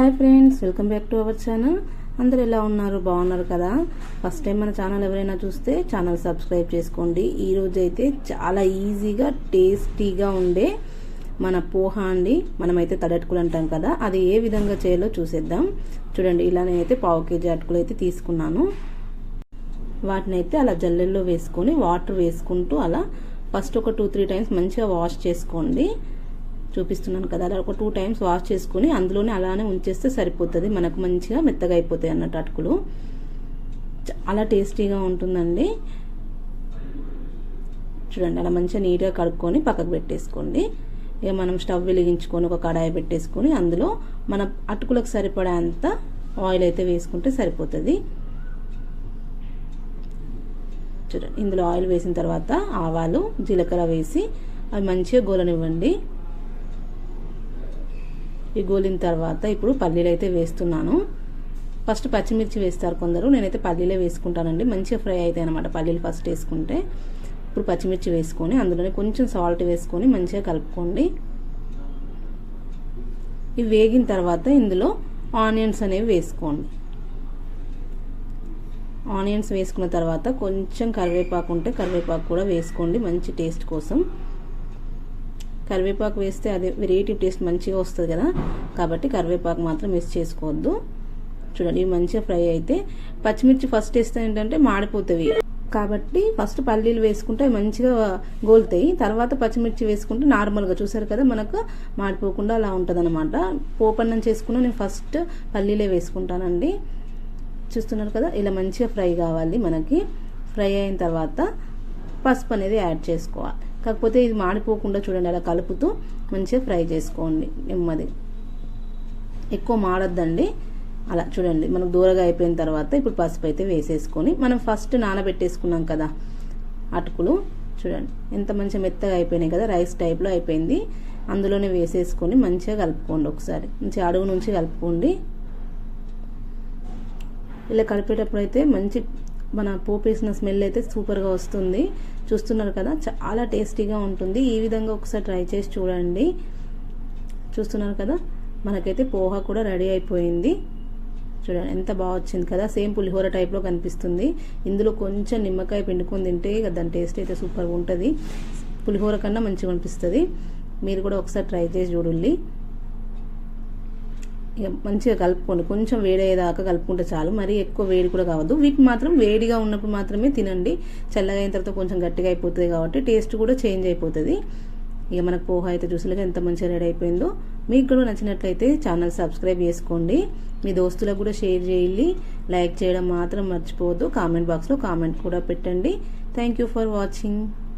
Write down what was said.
Hi friends welcome back to our channel. అందరు ఎలా ఉన్నారు? బాగున్నారు కదా? ఫస్ట్ టైం మన ఛానల్ ఎవరైనా చూస్తే ఛానల్ సబ్స్క్రైబ్ చేసుకోండి. ఈ రోజు అయితే చాలా ఈజీగా టేస్టీగా ఉండే మన పోహా అండి. మనమైతే తడట్టుకులు అంటాం కదా అది ఏ విధంగా చేయాలో చూసేద్దాం. చూడండి ఇలా నేనైతే పావు కేజీ అటుకులు అయితే తీసుకున్నాను. వాటిని అయితే అలా జల్లెల్లో వేసుకొని వాటర్ వేసుకుంటూ అలా ఫస్ట్ ఒక టూ త్రీ టైమ్స్ మంచిగా వాష్ చేసుకోండి. చూపిస్తున్నాను కదా. అలా ఒక టూ టైమ్స్ వాష్ చేసుకుని అందులోనే అలానే ఉంచేస్తే సరిపోతుంది. మనకు మంచిగా మెత్తగా అయిపోతాయి అన్నట్టు అటుకులు. చాలా టేస్టీగా ఉంటుందండి. చూడండి అలా మంచిగా నీట్గా కడుక్కొని పక్కకు పెట్టేసుకోండి. ఇక మనం స్టవ్ వెలిగించుకొని ఒక కడాయి పెట్టేసుకొని అందులో మన అటుకులకు సరిపడే అంత ఆయిల్ అయితే వేసుకుంటే సరిపోతుంది. చూడండి ఇందులో ఆయిల్ వేసిన తర్వాత ఆవాలు జీలకర్ర వేసి అవి మంచిగా గోలనివ్వండి. ఈ గోలిన తర్వాత ఇప్పుడు పల్లీలు అయితే వేస్తున్నాను. ఫస్ట్ పచ్చిమిర్చి వేస్తారు కొందరు. నేనైతే పల్లీలే వేసుకుంటానండి. మంచిగా ఫ్రై అవుతాయి అనమాట పల్లీలు ఫస్ట్ వేసుకుంటే. ఇప్పుడు పచ్చిమిర్చి వేసుకొని అందులోనే కొంచెం సాల్ట్ వేసుకొని మంచిగా కలుపుకోండి. ఇవి వేగిన తర్వాత ఇందులో ఆనియన్స్ అనేవి వేసుకోండి. ఆనియన్స్ వేసుకున్న తర్వాత కొంచెం కరివేపాకు ఉంటే కరివేపాకు కూడా వేసుకోండి మంచి టేస్ట్ కోసం. కరివేపాకు వేస్తే అది వెరైటీ టేస్ట్ మంచిగా వస్తుంది కదా. కాబట్టి కరివేపాకు మాత్రం మిస్ చేసుకోవద్దు. చూడండి మంచిగా ఫ్రై అయితే పచ్చిమిర్చి ఫస్ట్ వేస్తే ఏంటంటే మాడిపోతాయి కాబట్టి ఫస్ట్ పల్లీలు వేసుకుంటే మంచిగా గోలుతాయి. తర్వాత పచ్చిమిర్చి వేసుకుంటే నార్మల్గా చూసారు కదా మనకు మాడిపోకుండా అలా ఉంటుంది అనమాట పోపన్నం చేసుకున్న నేను ఫస్ట్ పల్లీలే వేసుకుంటానండి. చూస్తున్నారు కదా ఇలా మంచిగా ఫ్రై కావాలి మనకి. ఫ్రై అయిన తర్వాత పసుపు అనేది యాడ్ చేసుకోవాలి. కాకపోతే ఇది మాడిపోకుండా చూడండి అలా కలుపుతూ మంచిగా ఫ్రై చేసుకోండి నెమ్మది. ఎక్కువ మాడద్దండి. అలా చూడండి మనకు దూరగా అయిపోయిన తర్వాత ఇప్పుడు పసుపు అయితే వేసేసుకొని మనం ఫస్ట్ నానబెట్టేసుకున్నాం కదా అటుకులు చూడండి ఎంత మంచిగా మెత్తగా అయిపోయినాయి కదా రైస్ టైప్లో అయిపోయింది. అందులోనే వేసేసుకొని మంచిగా కలుపుకోండి ఒకసారి. మంచిగా అడుగు నుంచి కలుపుకోండి. ఇలా కలిపేటప్పుడు అయితే మంచి మన పోపేసిన స్మెల్ అయితే సూపర్గా వస్తుంది. చూస్తున్నారు కదా చాలా టేస్టీగా ఉంటుంది. ఈ విధంగా ఒకసారి ట్రై చేసి చూడండి. చూస్తున్నారు కదా మనకైతే పోహా కూడా రెడీ అయిపోయింది. చూడండి ఎంత బాగా వచ్చింది కదా. సేమ్ పులిహోర టైప్లో కనిపిస్తుంది. ఇందులో కొంచెం నిమ్మకాయ పిండుకొని తింటే దాని టేస్ట్ అయితే సూపర్గా ఉంటుంది. పులిహోర కన్నా మంచిగా అనిపిస్తుంది. మీరు కూడా ఒకసారి ట్రై చేసి చూడండి. మంచిగా కలుపుకోండి. కొంచెం వేడయ్యేదాకా కలుపుకుంటే చాలు. మరీ ఎక్కువ వేడి కూడా కావద్దు. వీటి మాత్రం వేడిగా ఉన్నప్పుడు మాత్రమే తినండి. చల్లగా అయిన తర్వాత కొంచెం గట్టిగా అయిపోతుంది కాబట్టి టేస్ట్ కూడా చేంజ్ అయిపోతుంది. ఇక మనకు పోహ అయితే చూసలేక ఎంత మంచిగా రెడీ అయిపోయిందో. మీకు కూడా నచ్చినట్లయితే ఛానల్ సబ్స్క్రైబ్ చేసుకోండి. మీ దోస్తులకు కూడా షేర్ చేయాలి లైక్ చేయడం మాత్రం మర్చిపోవద్దు. కామెంట్ బాక్స్లో కామెంట్ కూడా పెట్టండి. Thank you for watching.